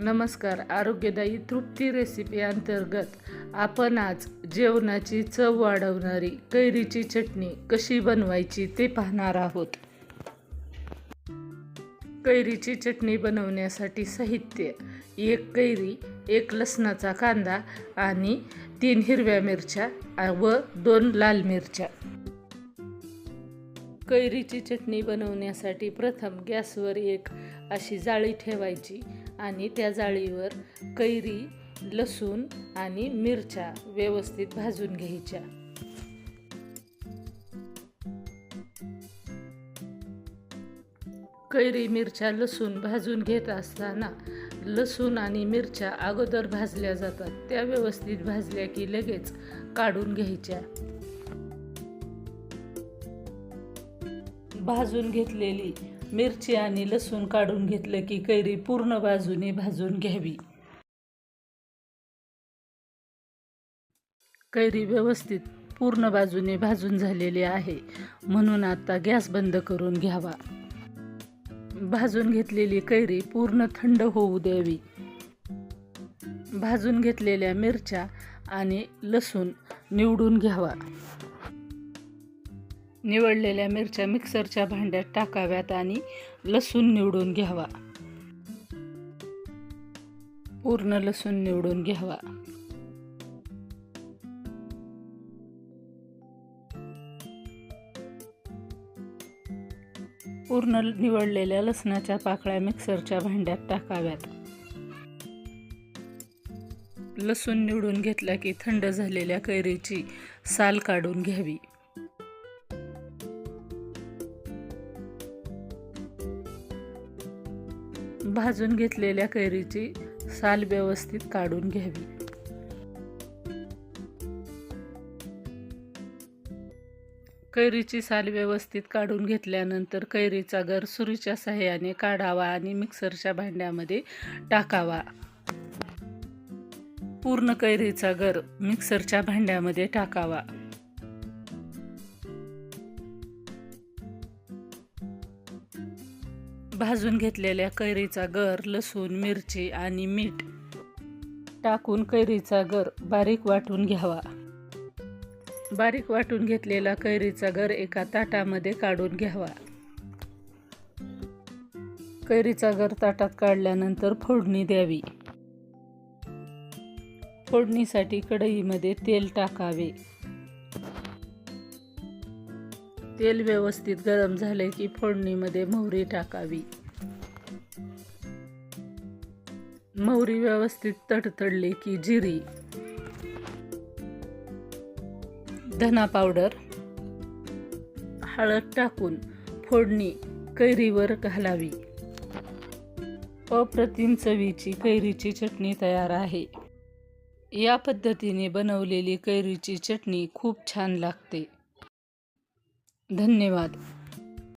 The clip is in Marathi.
नमस्कार आरोग्यदायी तृप्ती रेसिपी अंतर्गत आपण आज जेवणाची चव वाढवणारी कैरीची चटणी कशी बनवायची ते पाहणार आहोत. कैरीची चटणी बनवण्यासाठी साहित्य एक कैरी एक लसणाचा कांदा आणि तीन हिरव्या मिरच्या व दोन लाल मिरच्या. कैरीची चटणी बनवण्यासाठी प्रथम गॅसवर एक अशी जाळी ठेवायची आणि त्या जाळीवर कैरी लसूण आणि मिरच्या व्यवस्थित भाजून घ्यायच्या. कैरी मिरच्या लसूण भाजून घेत असताना लसूण आणि मिरच्या अगोदर भाजल्या जातात. त्या व्यवस्थित भाजल्या की लगेच काढून घ्यायच्या. भाजून घेतलेली मिरची आणि लसूण काढून घेतलं की कैरी पूर्ण बाजूने भाजून घ्यावी. कैरी व्यवस्थित पूर्ण बाजूने भाजून झालेली आहे. म्हणून आता गॅस बंद करून घ्यावा. भाजून घेतलेली कैरी पूर्ण थंड होऊ द्यावी. भाजून घेतलेल्या मिरच्या आणि लसूण निवडून घ्यावा. निवडलेल्या मिरच्या मिक्सरच्या भांड्यात टाकाव्यात आणि लसूण निवडून घ्यावा. पूर्ण लसूण निवडून घ्यावा. पूर्ण निवडलेल्या लसणाच्या पाकळ्या मिक्सरच्या भांड्यात टाकाव्यात. लसूण निवडून घेतला की थंड झालेल्या कैरीची साल काढून घ्यावी. भाजून घेतलेल्या कैरीची साल व्यवस्थित काढून घ्यावी. कैरीची साल व्यवस्थित काढून घेतल्यानंतर कैरीचा गर सुरीच्या सहाय्याने काढावा आणि मिक्सरच्या भांड्यामध्ये टाकावा. पूर्ण कैरीचा गर मिक्सरच्या भांड्यामध्ये टाकावा. भाजून घेतलेल्या कैरीचा गर लसूण मिरची आणि मीठ टाकून कैरीचा गर बारीक वाटून घ्यावा. बारीक वाटून घेतलेला कैरीचा गर एका ताटामध्ये काढून घ्यावा. कैरीचा गर ताटात काढल्यानंतर फोडणी द्यावी. फोडणीसाठी कढईमध्ये तेल टाकावे. तेल व्यवस्थित गरम झाले की फोडणीमध्ये मोहरी टाकावी. मोहरी व्यवस्थित तडतडली की जिरी. धना पावडर. हळद टाकून फोडणी कैरीवर घालावी. अप्रतिम चवीची कैरीची चटणी तयार आहे. या पद्धतीने बनवलेली कैरीची चटणी खूप छान लागते. धन्यवाद.